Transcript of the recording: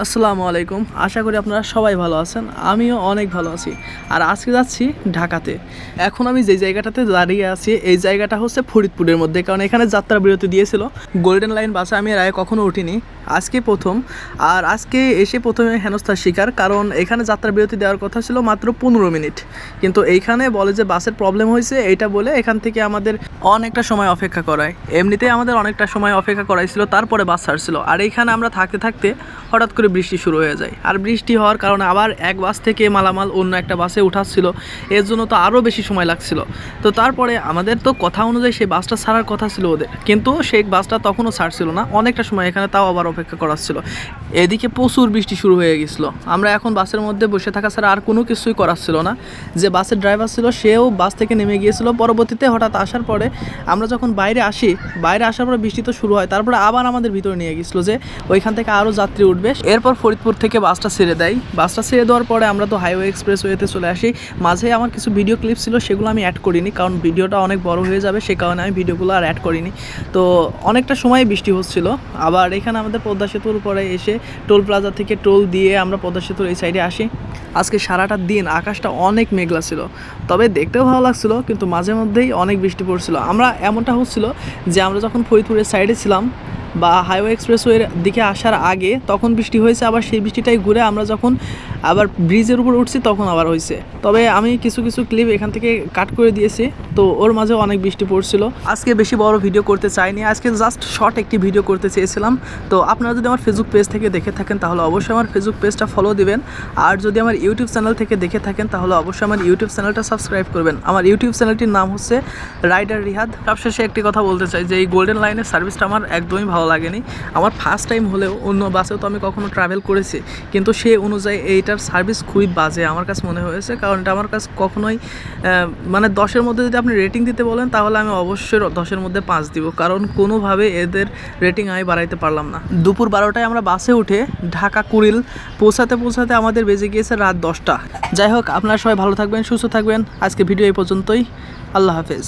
আসসালামু আলাইকুম। আশা করি আপনারা সবাই ভালো আছেন। আমিও অনেক ভালো আছি। আর আজকে যাচ্ছি ঢাকাতে। এখন আমি যে জায়গাটাতে দাঁড়িয়ে আছি, এই জায়গাটা হচ্ছে ফরিদপুরের মধ্যে। কারণ এখানে যাত্রা বিরতি দিয়েছিল। গোল্ডেন লাইন বাসে আমি রায় কখনো উঠিনি। আজকে প্রথম। আর আজকে এসে প্রথমে হেনস্থার শিকার, কারণ এখানে যাত্রা বিরতি দেওয়ার কথা ছিল মাত্র পনেরো মিনিট। কিন্তু এইখানে বলে যে বাসের প্রবলেম হয়েছে, এটা বলে এখান থেকে আমাদের অনেকটা সময় অপেক্ষা করায়। এমনিতেই আমাদের অনেকটা সময় অপেক্ষা করাইছিল, তারপরে বাস ছাড়ছিল। আর এইখানে আমরা থাকতে থাকতে হঠাৎ করে বৃষ্টি শুরু হয়ে যায়। আর বৃষ্টি হওয়ার কারণে আবার এক বাস থেকে মালামাল অন্য একটা বাসে উঠাচ্ছিল। এর জন্য তো আরও বেশি সময় লাগছিল। তো তারপরে আমাদের তো কথা অনুযায়ী সেই বাসটা ছাড়ার কথা ছিল ওদের। কিন্তু সেই বাসটা তখনও ছাড়ছিল না। অনেকটা সময় এখানে তাও আবার অপেক্ষা করাচ্ছিল এদিকে প্রচুর বৃষ্টি শুরু হয়ে গেছিল। আমরা এখন বাসের মধ্যে বসে থাকা ছাড়া আর কোনো কিছুই করার ছিল না। যে বাসের ড্রাইভার ছিল, সেও বাস থেকে নেমে গিয়েছিল। পরবর্তীতে হঠাৎ আসার পরে আমরা যখন বাইরে আসি, বাইরে আসার পরে বৃষ্টি তো শুরু হয়, তারপরে আবার আমাদের ভিতরে নিয়ে গেছিল যে ওইখান থেকে আরও যাত্রী উঠবে। এরপর ফরিদপুর থেকে বাসটা ছেড়ে দেয়। বাসটা ছেড়ে দেওয়ার পরে আমরা তো হাইওয়ে এক্সপ্রেস ওয়েতে চলে আসি। মাঝে আমার কিছু ভিডিও ক্লিপ ছিল, সেগুলো আমি অ্যাড করিনি, কারণ ভিডিওটা অনেক বড় হয়ে যাবে, সে কারণে আমি ভিডিওগুলো আর অ্যাড করিনি। তো অনেকটা সময় বৃষ্টি হচ্ছিল। আবার এখানে আমাদের পদ্মা সেতুর পরে এসে টোল প্লাজা থেকে টোল দিয়ে আমরা পদ্মা সেতুর এই সাইডে আসি। আজকে সারাটা দিন আকাশটা অনেক মেঘলা ছিল। তবে দেখতেও ভালো লাগছিল, কিন্তু মাঝে মধ্যেই অনেক বৃষ্টি পড়ছিল। আমরা এমনটা হচ্ছিল যে আমরা যখন ফরিদপুরের সাইডে ছিলাম বা হাইওয়ে এক্সপ্রেসওয়ের দিকে আসার আগে তখন বৃষ্টি হয়েছে, আবার সেই বৃষ্টিটাই ঘুরে আমরা যখন আবার ব্রিজের উপর উঠছি তখন আবার হয়েছে। তবে আমি কিছু কিছু ক্লিপ এখান থেকে কাট করে দিয়েছি। তো ওর মাঝে অনেক বৃষ্টি পড়ছিল। আজকে বেশি বড় ভিডিও করতে চাইনি। আজকে জাস্ট শর্ট একটি ভিডিও করতে চেয়েছিলাম। তো আপনারা যদি আমার ফেসবুক পেজ থেকে দেখে থাকেন, তাহলে অবশ্যই আমার ফেসবুক পেজটা ফলো দিবেন। আর যদি আমার ইউটিউব চ্যানেল থেকে দেখে থাকেন, তাহলে অবশ্যই আমার ইউটিউব চ্যানেলটা সাবস্ক্রাইব করবেন। আমার ইউটিউব চ্যানেলটির নাম হচ্ছে রাইডার রিহাদ সবশেষে একটি কথা বলতে চাই যে, এই গোল্ডেন লাইনের সার্ভিসটা আমার একদমই ভালো লাগেনি। আমার ফার্স্ট টাইম হলেও অন্য বাসেও তো আমি কখনো ট্রাভেল করেছি। কিন্তু সে অনুযায়ী এইটার সার্ভিস খুবই বাজে আমার কাছে মনে হয়েছে। কারণ এটা আমার কাছে কখনোই মানে দশের মধ্যে যদি আপনি রেটিং দিতে বলেন, তাহলে আমি অবশ্যই দশের মধ্যে পাঁচ দিব। কারণ কোনোভাবে এদের রেটিং আমি বাড়াইতে পারলাম না। দুপুর বারোটায় আমরা বাসে উঠে ঢাকা কুড়িল পৌঁছাতে পৌঁছাতে আমাদের বেজে গিয়েছে রাত দশটা। যাই হোক, আপনারা সবাই ভালো থাকবেন, সুস্থ থাকবেন। আজকে ভিডিও এই পর্যন্তই। আল্লাহ হাফেজ।